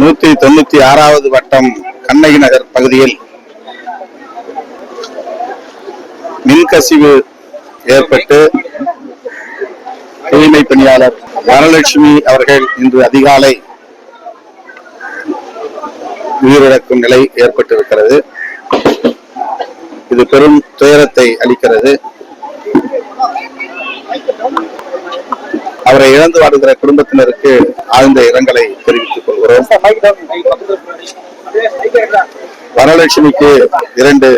நூத்தி தொண்ணூத்தி ஆறாவது வட்டம் கண்ணகி நகர் பகுதியில் மின்கசிவு ஏற்பட்டு தூய்மை பணியாளர் வரலட்சுமி அவர்கள் இன்று அதிகாலை உயிரிழக்கும் நிலை ஏற்பட்டிருக்கிறது. இது பெரும் துயரத்தை அளிக்கிறது. அவரை இழந்து வாடுகிற குடும்பத்தினருக்கு ஆழ்ந்த இரங்கலை தெரிவித்து வரலட்சுமிக்கு இரண்டு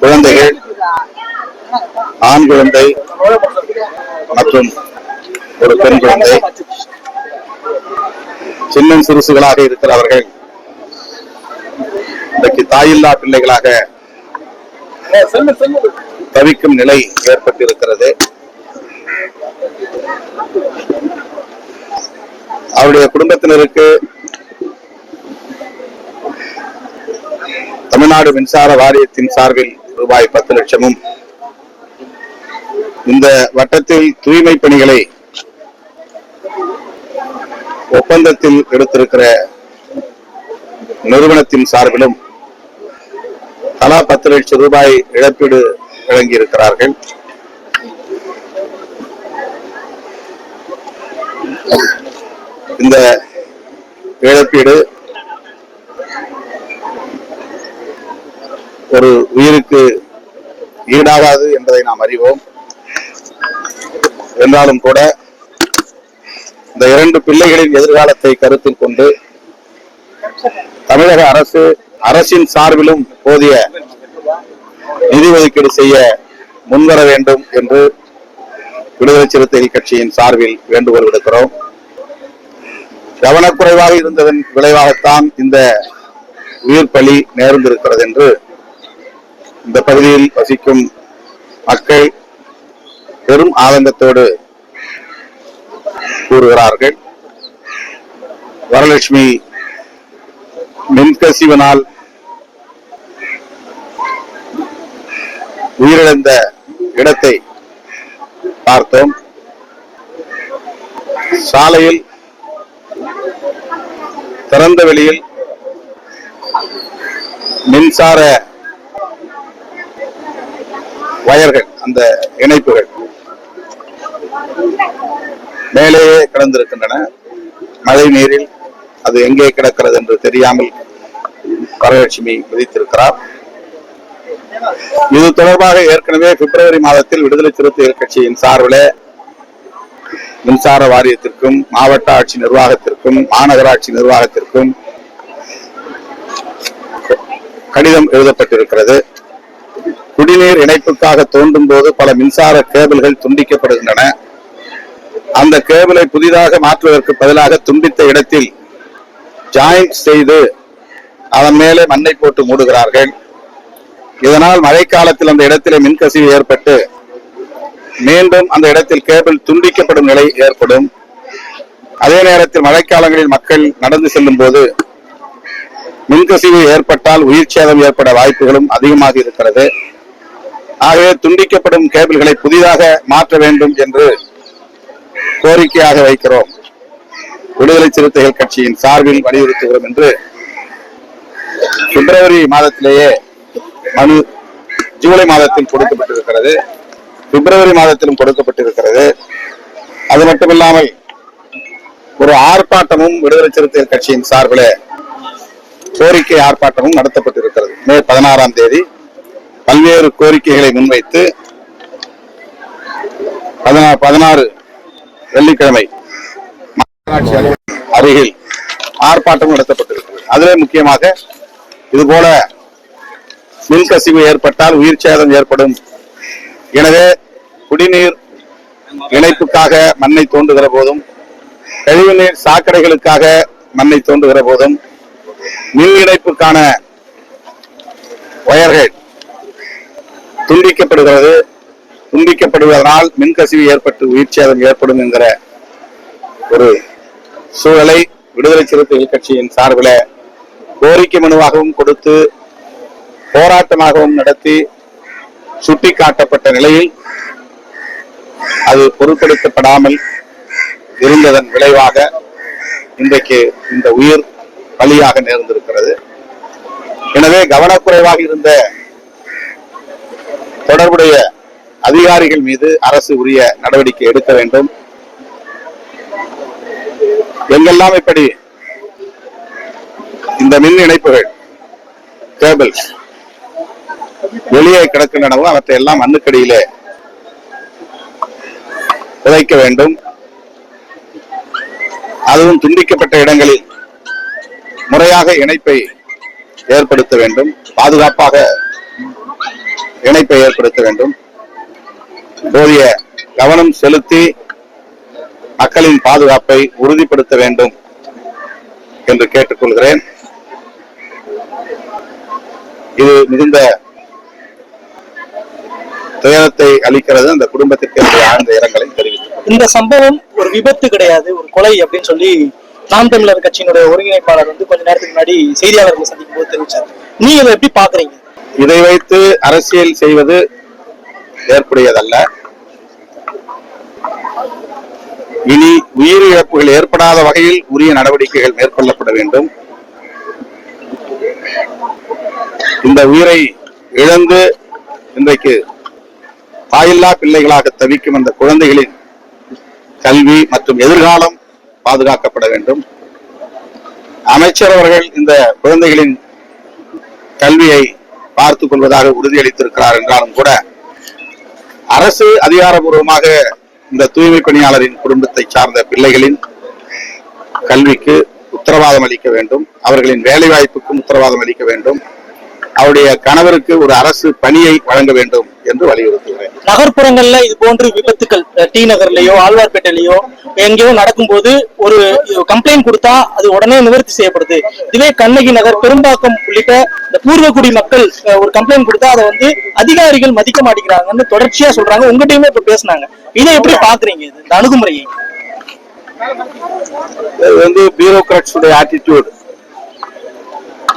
குழந்தைகள் ஆண் குழந்தை மற்றும் ஒரு பெண் குழந்தை. சின்னம் சிறுசுகளாக இருக்கிறவர்கள் இன்றைக்கு தாயில்லா பிள்ளைகளாக தவிக்கும் நிலை ஏற்பட்டிருக்கிறது. அவருடைய குடும்பத்தினருக்கு தமிழ்நாடு மின்சார வாரியத்தின் சார்பில் ரூபாய் பத்து லட்சமும். இந்த வட்டத்தில் தூய்மை பணிகளை ஒப்பந்தத்தில் எடுத்திருக்கிற நிறுவனத்தின் சார்பிலும் தலா பத்து லட்சம் ரூபாய் இழப்பீடு வழங்கியிருக்கிறார்கள். இந்த இழப்பீடு ஒரு உயிருக்கு ஈடாகாது என்பதை நாம் அறிவோம். என்றாலும் கூட இந்த இரண்டு பிள்ளைகளின் எதிர்காலத்தை கருத்தில் கொண்டு தமிழக அரசு அரசின் சார்பிலும் போதிய நிதி ஒதுக்கீடு செய்ய முன்வர வேண்டும் என்று விடுதலை சிறுத்தைகள் கட்சியின் சார்பில் வேண்டுகோள் விடுக்கிறோம். கவனக்குறைவாக இருந்ததன் விளைவாகத்தான் இந்த உயிர் பலி நேர்ந்திருக்கிறது என்று இந்த பகுதியில் வசிக்கும் மக்கள் பெரும் ஆதங்கத்தோடு கூறுகிறார்கள். வரலட்சுமி மின்கசிவனால் உயிரிழந்த இடத்தை பார்த்தோம். சாலையில் திறந்த வெளியில் மின்சார வயர்கள் அந்த இணைப்புகள். மேலேயே கிடந்திருக்கின்றன. மழை நீரில் அது எங்கே கிடக்கிறது என்று தெரியாமல் வரலட்சுமி விதித்திருக்கிறார். இது தொடர்பாக ஏற்கனவே பிப்ரவரி மாதத்தில் விடுதலை சிறுத்தைகள் கட்சியின் சார்பில் மின்சார வாரியத்திற்கும் மாவட்ட ஆட்சி நிர்வாகத்திற்கும் மாநகராட்சி நிர்வாகத்திற்கும் கடிதம் எழுதப்பட்டிருக்கிறது. குடிநீர் இணைப்புக்காக தோண்டும் போது பல மின்சார கேபிள்கள் துண்டிக்கப்படுகின்றன. அந்த கேபிளை புதிதாக மாற்றுவதற்கு பதிலாக துண்டித்த இடத்தில் ஜாயிண்ட் செய்து அதன் மேலே மண்ணை போட்டு மூடுகிறார்கள். இதனால் மழைக்காலத்தில் அந்த இடத்திலே மின்கசிவு ஏற்பட்டு மீண்டும் அந்த இடத்தில் கேபிள் துண்டிக்கப்படும் நிலை ஏற்படும். அதே நேரத்தில் மழைக்காலங்களில் மக்கள் நடந்து செல்லும் போது மின்கசிவு ஏற்பட்டால் உயிர் சேதம் ஏற்பட வாய்ப்புகளும் அதிகமாக இருக்கிறது. ஆகவே துண்டிக்கப்படும் கேபிள்களை புதிதாக மாற்ற வேண்டும் என்று கோரிக்கையாக வைக்கிறோம். விடுதலை சிறுத்தைகள் கட்சியின் சார்பில் வலியுறுத்துகிறோம் என்று பிப்ரவரி மாதத்திலேயே மனு ஜூலை மாதத்தில் கொடுக்கப்பட்டிருக்கிறது. பிப்ரவரி மாதத்திலும் கொடுக்கப்பட்டிருக்கிறது. அது மட்டுமில்லாமல் ஒரு ஆர்ப்பாட்டமும் விடுதலை சிறுத்தைகள் கட்சியின் சார்பில் கோரிக்கை ஆர்ப்பாட்டமும் நடத்தப்பட்டிருக்கிறது. மே பதினாறாம் தேதி பல்வேறு கோரிக்கைகளை முன்வைத்து பதினா பதினாறு வெள்ளிக்கிழமை அருகில் ஆர்ப்பாட்டம் நடத்தப்பட்டிருக்கிறது. அதிலே முக்கியமாக இதுபோல மின்கசிவு ஏற்பட்டால் உயிர் சேதம் ஏற்படும். எனவே குடிநீர் இணைப்புக்காக மண்ணை தோண்டுகிற போதும் கழிவுநீர் சாக்கடைகளுக்காக மண்ணை தோண்டுகிற போதும் மின் இணைப்புக்கான ஒயர்கள் துண்டிக்கப்படுகிறது. துண்டிக்கப்படுவதனால் மின்கசிவு ஏற்பட்டு உயிர் சேதம் ஏற்படும் என்கிற ஒரு சூழலை விடுதலை சிறுத்தைகள் கட்சியின் சார்பில் கோரிக்கை மனுவாகவும் கொடுத்து போராட்டமாகவும் நடத்தி சுட்டிக்காட்டப்பட்ட நிலையில் அது பொருட்படுத்தப்படாமல் இருந்ததன் விளைவாக இன்றைக்கு இந்த உயிர் பலியாக நேர்ந்திருக்கிறது. எனவே கவனக்குறைவாக இருந்த தொடர்புடைய அதிகாரிகள் மீது அரசு உரிய நடவடிக்கை எடுக்க வேண்டும். எங்கெல்லாம் இப்படி இந்த மின் இணைப்புகள் கேபிள்ஸ் வெளியே கிடக்கின்றனவோ அவற்றை எல்லாம் மண்ணுக்கடியிலே புதைக்க வேண்டும். அதுவும் துண்டிக்கப்பட்ட இடங்களில் முறையாக இணைப்பை ஏற்படுத்த வேண்டும். பாதுகாப்பாக இணைப்பை ஏற்படுத்த வேண்டும். போதிய கவனம் செலுத்தி மக்களின் பாதுகாப்பை உறுதிப்படுத்த வேண்டும் என்று கேட்டுக்கொள்கிறேன். இது மிகுந்த துயரத்தை அளிக்கிறது. அந்த குடும்பத்திற்கு ஆழ்ந்த இரங்கலை தெரிவித்துக் இந்த சம்பவம் ஒரு விபத்து கிடையாது ஒரு கொலை அப்படின்னு சொல்லி நாம் தமிழர் கட்சியினுடைய ஒருங்கிணைப்பாளர் வந்து கொஞ்ச நேரத்துக்கு முன்னாடி செய்தியாளர்களை சந்திக்கும் போது தெரிவிச்சார். நீங்க இதை எப்படி பாக்குறீங்க? இதை வைத்து அரசியல் செய்வது ஏற்புடையதல்ல. இனி உயிரிழப்புகள் ஏற்படாத வகையில் உரிய நடவடிக்கைகள் மேற்கொள்ளப்பட வேண்டும். இந்த உயிரை இழந்து இன்றைக்கு தாயில்லா பிள்ளைகளாக தவிக்கும் அந்த குழந்தைகளின் கல்வி மற்றும் எதிர்காலம் பாதுகாக்கப்பட வேண்டும். அமைச்சர் அவர்கள் இந்த குழந்தைகளின் கல்வியை பார்த்துக் கொள்வதாக உறுதியளித்திருக்கிறார் என்றாலும் கூட அரசு அதிகாரபூர்வமாக இந்த தூய்மை பணியாளரின் குடும்பத்தை சார்ந்த பிள்ளைகளின் கல்விக்கு உத்தரவாதம் அளிக்க வேண்டும் அவர்களின் வேலை வாய்ப்புக்கும் உத்தரவாதம் அளிக்க வேண்டும். அவருடைய கணவருக்கு ஒரு அரசு பணியை வழங்க வேண்டும் என்று வலியுறுத்துகிறேன். நகர்ப்புறங்கள்ல இது போன்று விபத்துக்கள் டி நகர்லயோ ஆழ்வார்பேட்டையிலயோ எங்கேயோ நடக்கும்போது ஒரு கம்ப்ளைண்ட் கொடுத்தா அது உடனே நிவர்த்தி செய்யப்படுது. இதுவே கண்ணகி நகர் பெரும்பாக்கம் உள்ளிட்ட இந்த பூர்வக்குடி மக்கள் ஒரு கம்ப்ளைண்ட் கொடுத்தா அதை வந்து அதிகாரிகள் மதிக்க மாட்டேங்கிறாங்கன்னு தொடர்ச்சியா சொல்றாங்க. உங்ககிட்டயுமே இப்ப பேசுனாங்க. இதை எப்படி பாக்குறீங்க இது? இந்த அணுகுமுறையை. இது வந்து பியூரோக்ராட்ஸ் உடைய ஆட்டிடியூட்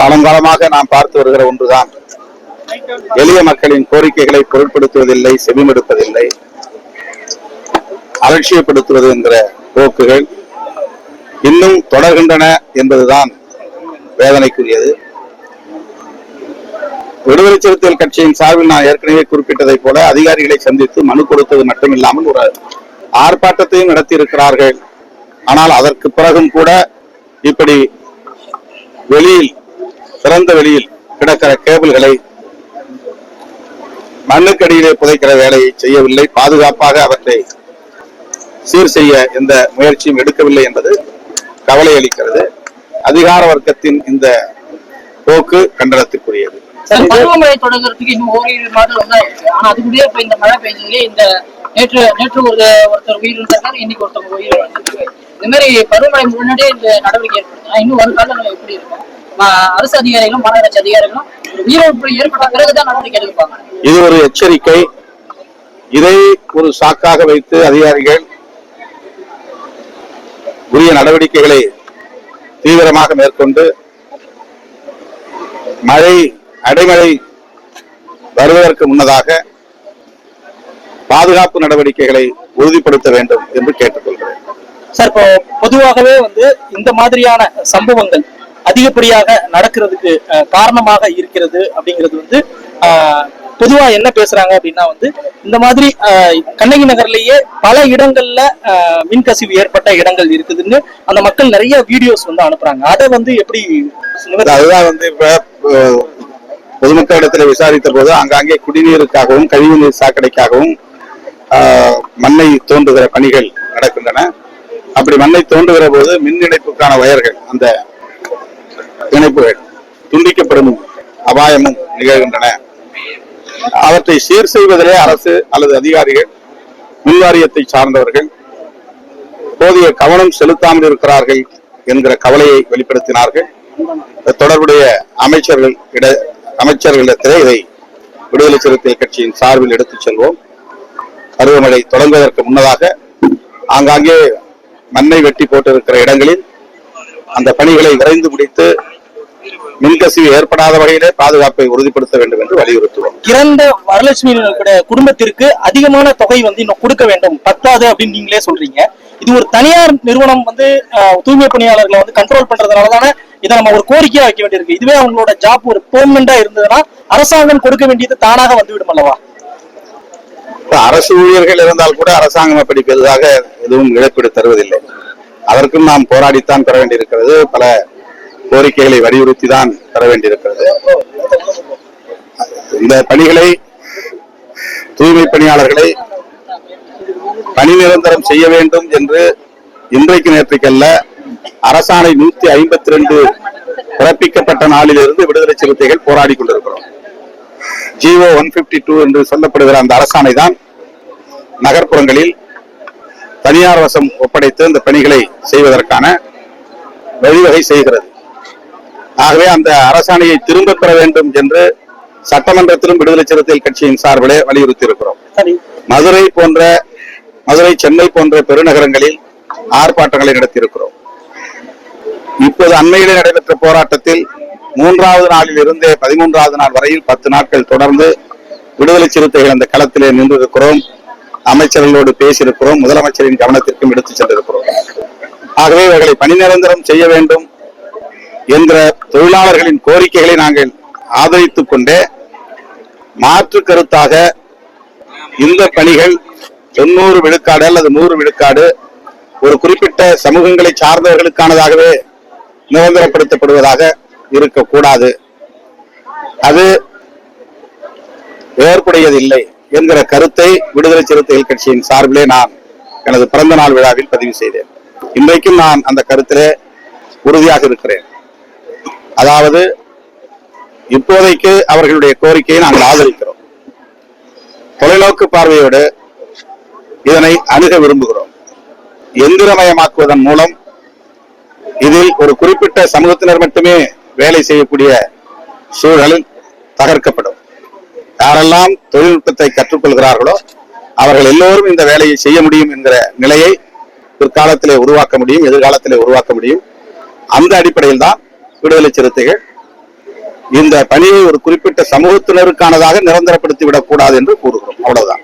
காலங்காலமாக நாம் பார்த்து வருகிற ஒன்றுதான். எளிய மக்களின் கோரிக்கைகளை பொருட்படுத்துவதில்லை செவிமடுப்பதில்லை அலட்சியப்படுத்துவது என்கிற போக்குகள் இன்னும் தொடர்கின்றன என்பதுதான் வேதனைக்குரியது. விடுதலை சிறுத்தைகள் கட்சியின் சார்பில் நான் ஏற்கனவே குறிப்பிட்டதை போல அதிகாரிகளை சந்தித்து மனு கொடுத்தது மட்டுமில்லாமல் ஒரு ஆர்ப்பாட்டத்தையும் நடத்தி இருக்கிறார்கள் ஆனால் அதற்கு பிறகும் கூட இப்படி வெளியில் திறந்த வெளியில் கிடக்கிற கேபிள்களை மண்ணுக்கடியிலே புதைக்கிற வேலையை செய்யவில்லை. பாதுகாப்பாக அவற்றை சீர் செய்ய எந்த முயற்சியும் எடுக்கவில்லை என்பது கவலை அளிக்கிறது. அதிகார வர்க்கத்தின் இந்த போக்கு கண்டனத்திற்குரியது. பருவமழை தொடங்குறதுக்கு இன்னும் ஓரிரு மாதம் தான் ஆனா அதுக்குள்ளேயே இப்ப இந்த மழை பெஞ்சதுலயே இந்த நேற்று நேற்று ஒரு ஒருத்தர் உயிர் இருந்தாங்க இன்னைக்கு ஒருத்தவங்க உயிர் இந்த மாதிரி பருவமழை முன்னாடியே இந்த நடவடிக்கை ஏற்படுத்தினா இன்னும் எப்படி இருக்கும்? அரசு அதிகாரிகளும் மாநகராட்சி அதிகாரிகளும் ஒரு உயிரிழப்பு ஏற்பட்ட பிறகுதான் நடவடிக்கை எடுப்பாங்க. இது ஒரு எச்சரிக்கை. இதை ஒரு சாக்காக வைத்து அதிகாரிகள் உரிய நடவடிக்கைகளை தீவிரமாக மேற்கொண்டு மழை அடைமழை வருவதற்கு முன்னதாக பாதுகாப்பு நடவடிக்கைகளை உறுதிப்படுத்த வேண்டும் என்று கேட்டுக்கொள்கிறேன். சார் இப்போ பொதுவாகவே வந்து இந்த மாதிரியான சம்பவங்கள் அதிகப்படியாக நடக்கிறதுக்கு காரணமாக இருக்கிறது அப்படிங்கிறது வந்து பொதுவா என்ன பேசுறாங்க அப்படின்னா வந்து இந்த மாதிரி கண்ணகி நகர்லயே பல இடங்கள்ல மின்கசிவு ஏற்பட்ட இடங்கள் இருக்குதுன்னு அந்த மக்கள் நிறைய வீடியோஸ் வந்து அனுப்புறாங்க. அதை வந்து எப்படி அதுதான் வந்து இப்ப அஹ், விசாரித்த போது அங்காங்கே குடிநீருக்காகவும் கழிவுநீர் சாக்கடைக்காகவும் மண்ணை தோன்றுகிற பணிகள் நடக்கின்றன. அப்படி மண்ணை தோன்றுகிற போது மின் இணைப்புக்கான வயர்கள் அந்த இணைப்புகள் துண்டிக்கப்படும் அபாயமும் நிகழ்கின்றன. அவற்றை சீர் செய்வதிலே அரசு அல்லது அதிகாரிகள் மின்வாரியத்தை சார்ந்தவர்கள் போதிய கவனம் செலுத்தாமல் இருக்கிறார்கள் என்கிற கவலையை வெளிப்படுத்தினார்கள். தொடர்புடைய அமைச்சர்கள் இட அமைச்சர்களிடத்திலே இதை விடுதலை சிறுத்தை கட்சியின் சார்பில் எடுத்துச் செல்வோம். பருவமழை தொடங்குவதற்கு முன்னதாக ஆங்காங்கே மண்ணை வெட்டி போட்டிருக்கிற இடங்களில் அந்த பணிகளை விரைந்து முடித்து மின்கசிவு ஏற்படாத வகையிலே பாதுகாப்பை உறுதிப்படுத்த வேண்டும் என்று வலியுறுத்துவோம். இறந்த வரலட்சுமி குடும்பத்திற்கு அதிகமான தொகை வந்து இன்னும் கொடுக்க வேண்டும். பத்தாது அப்படின்னு நீங்களே சொல்றீங்க. இது ஒரு தனியார் நிறுவனம் வந்து தூய்மை பணியாளர்களை வந்து கண்ட்ரோல் பண்றதுனால தானே இதை நம்ம ஒரு கோரிக்கையா வைக்க வேண்டியிருக்கு. இதுவே அவங்களோட ஜாப் ஒரு பெர்மனண்டா இருந்ததுன்னா அரசாங்கம் கொடுக்க வேண்டியது தானாக வந்துவிடும் அல்லவா? அரசு ஊழியர்கள் இருந்தால் கூட அரசாங்கம் அப்படி பெரிதாக எதுவும் இழப்பீடு தருவதில்லை. அதற்கும் நாம் போராடித்தான் பெற வேண்டியிருக்கிறது. பல கோரிக்கைகளை வலியுறுத்தி தான் பெற வேண்டியிருக்கிறது. இந்த பணிகளை தூய்மை பணியாளர்களை பணி நிரந்தரம் செய்ய வேண்டும் என்று இன்றைக்கு நேற்றைக்கல்ல அரசாணை நூத்தி ஐம்பத்தி ரெண்டு பிறப்பிக்கப்பட்ட நாளிலிருந்து விடுதலை சிறுத்தைகள் போராடி கொண்டிருக்கிறோம். ஜிஓ ஒன் பிப்டி டூ என்று சொல்லப்படுகிற அந்த அரசாணை தான் நகர்ப்புறங்களில் தனியார் வசம் ஒப்படைத்து இந்த பணிகளை செய்வதற்கான வழிவகை செய்கிறது. ஆகவே அந்த அரசாணையை திரும்ப பெற வேண்டும் என்று சட்டமன்றத்திலும் விடுதலை சிறுத்தைகள் கட்சியின் சார்பிலே வலியுறுத்தி இருக்கிறோம் மதுரை போன்ற மதுரை சென்னை போன்ற பெருநகரங்களில் ஆர்ப்பாட்டங்களை நடத்தியிருக்கிறோம். இப்போது அண்மையிலே நடைபெற்ற போராட்டத்தில் மூன்றாவது நாளில் இருந்தே பதிமூன்றாவது நாள் வரையில் பத்து நாட்கள் தொடர்ந்து விடுதலை சிறுத்தைகள் அந்த களத்திலே நின்றிருக்கிறோம். அமைச்சர்களோடு பேசியிருக்கிறோம். முதலமைச்சரின் கவனத்திற்கும் எடுத்துச் சென்றிருக்கிறோம். ஆகவே இவர்களை பணி நிரந்தரம் செய்ய வேண்டும். என்ற தொழிலாளர்களின் கோரிக்கைகளை நாங்கள் ஆதரித்துக் கொண்டே மாற்று கருத்தாக இந்த பணிகள் தொண்ணூறு விழுக்காடு அல்லது நூறு விழுக்காடு ஒரு குறிப்பிட்ட சமூகங்களை சார்ந்தவர்களுக்கானதாகவே நிரந்தரப்படுத்தப்படுவதாக இருக்கக்கூடாது. அது ஏற்புடையதில்லை என்கிற கருத்தை விடுதலை சிறுத்தைகள் கட்சியின் சார்பிலே நான் எனது பிறந்த நாள் விழாவில் பதிவு செய்தேன். இன்றைக்கும் நான் அந்த கருத்திலே உறுதியாக இருக்கிறேன். அதாவது இப்போதைக்கு அவர்களுடைய கோரிக்கையை நாங்கள் ஆதரிக்கிறோம். தொலைநோக்கு பார்வையோடு இதனை அணுக விரும்புகிறோம். எந்திரமயமாக்குவதன் மூலம் இதில் ஒரு குறிப்பிட்ட சமூகத்தினர் மட்டுமே வேலை செய்யக்கூடிய சூழல் தகர்க்கப்படும். யாரெல்லாம் தொழில்நுட்பத்தை கற்றுக்கொள்கிறார்களோ அவர்கள் எல்லோரும் இந்த வேலையை செய்ய முடியும் என்கிற நிலையை பிற்காலத்திலே உருவாக்க முடியும் எதிர்காலத்திலே உருவாக்க முடியும். அந்த அடிப்படையில் தான் விடுதலை சிறுத்தைகள் இந்த பணியை ஒரு குறிப்பிட்ட சமூகத்தினருக்கானதாக நிரந்தரப்படுத்தி விடக்கூடாது என்று கூறுகிறோம். அவ்வளவுதான்.